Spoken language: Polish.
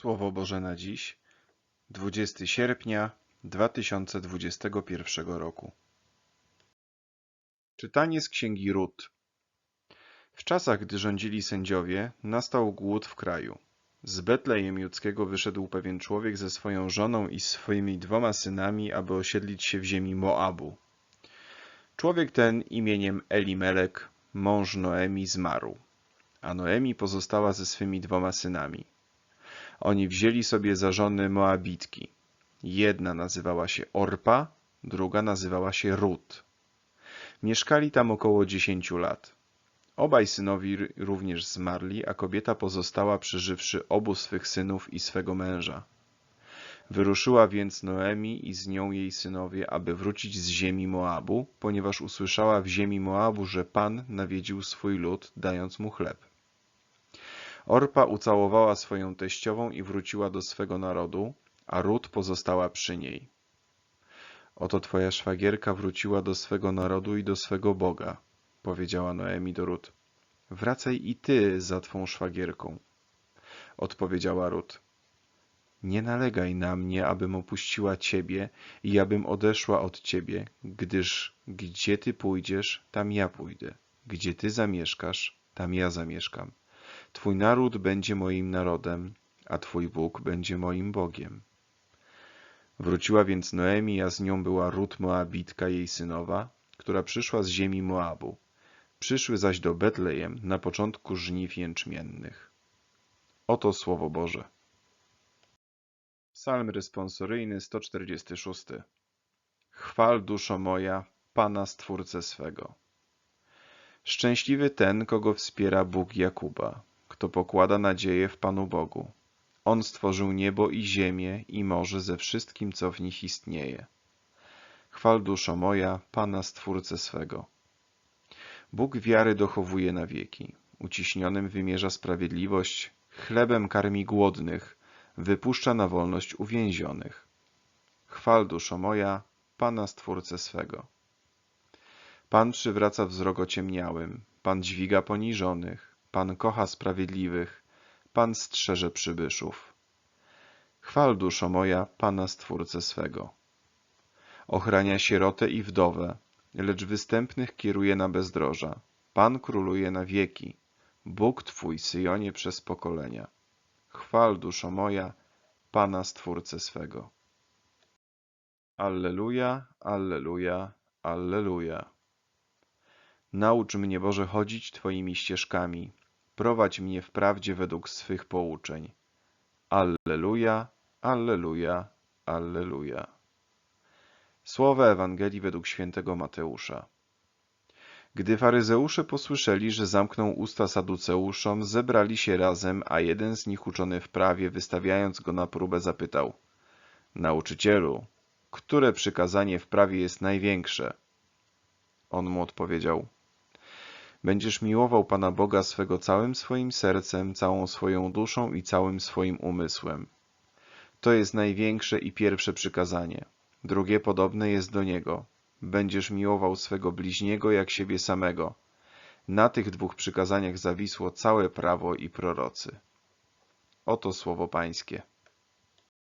Słowo Boże na dziś, 20 sierpnia 2021 roku. Czytanie z Księgi Rut. W czasach, gdy rządzili sędziowie, nastał głód w kraju. Z Betlejem Judzkiego wyszedł pewien człowiek ze swoją żoną i swoimi dwoma synami, aby osiedlić się w ziemi Moabu. Człowiek ten imieniem Elimelek, mąż Noemi, zmarł, a Noemi pozostała ze swymi dwoma synami. Oni wzięli sobie za żony Moabitki. Jedna nazywała się Orpa, druga nazywała się Rut. Mieszkali tam około dziesięciu lat. Obaj synowi również zmarli, a kobieta pozostała przeżywszy obu swych synów i swego męża. Wyruszyła więc Noemi i z nią jej synowie, aby wrócić z ziemi Moabu, ponieważ usłyszała w ziemi Moabu, że Pan nawiedził swój lud, dając mu chleb. Orpa ucałowała swoją teściową i wróciła do swego narodu, a Rut pozostała przy niej. Oto twoja szwagierka wróciła do swego narodu i do swego Boga, powiedziała Noemi do Rut. Wracaj i ty za twą szwagierką. Odpowiedziała Rut. Nie nalegaj na mnie, abym opuściła ciebie i abym odeszła od ciebie, gdyż gdzie ty pójdziesz, tam ja pójdę. Gdzie ty zamieszkasz, tam ja zamieszkam. Twój naród będzie moim narodem, a Twój Bóg będzie moim Bogiem. Wróciła więc Noemi, a z nią była Rut Moabitka, jej synowa, która przyszła z ziemi Moabu. Przyszły zaś do Betlejem na początku żniw jęczmiennych. Oto Słowo Boże. Psalm responsoryjny 146. Chwal duszo moja Pana Stwórcę swego. Szczęśliwy ten, kogo wspiera Bóg Jakuba, kto pokłada nadzieję w Panu Bogu. On stworzył niebo i ziemię i morze ze wszystkim, co w nich istnieje. Chwal duszo moja, Pana Stwórcę swego. Bóg wiary dochowuje na wieki, uciśnionym wymierza sprawiedliwość, chlebem karmi głodnych, wypuszcza na wolność uwięzionych. Chwal duszo moja, Pana Stwórcę swego. Pan przywraca wzrok ociemniałym, Pan dźwiga poniżonych, Pan kocha sprawiedliwych, Pan strzeże przybyszów. Chwal duszo moja Pana Stwórcę swego. Ochrania sierotę i wdowę, lecz występnych kieruje na bezdroża. Pan króluje na wieki, Bóg Twój, Syjonie, przez pokolenia. Chwal duszo moja Pana Stwórcę swego. Alleluja, Alleluja, Alleluja. Naucz mnie, Boże, chodzić Twoimi ścieżkami. Prowadź mnie w prawdzie według swych pouczeń. Alleluja, Alleluja, Alleluja. Słowa Ewangelii według świętego Mateusza. Gdy faryzeusze posłyszeli, że zamknął usta saduceuszom, zebrali się razem, a jeden z nich uczony w prawie, wystawiając go na próbę, zapytał Nauczycielu, które przykazanie w prawie jest największe? On mu odpowiedział Będziesz miłował Pana Boga swego całym swoim sercem, całą swoją duszą i całym swoim umysłem. To jest największe i pierwsze przykazanie. Drugie podobne jest do niego. Będziesz miłował swego bliźniego jak siebie samego. Na tych dwóch przykazaniach zawisło całe prawo i prorocy. Oto słowo Pańskie.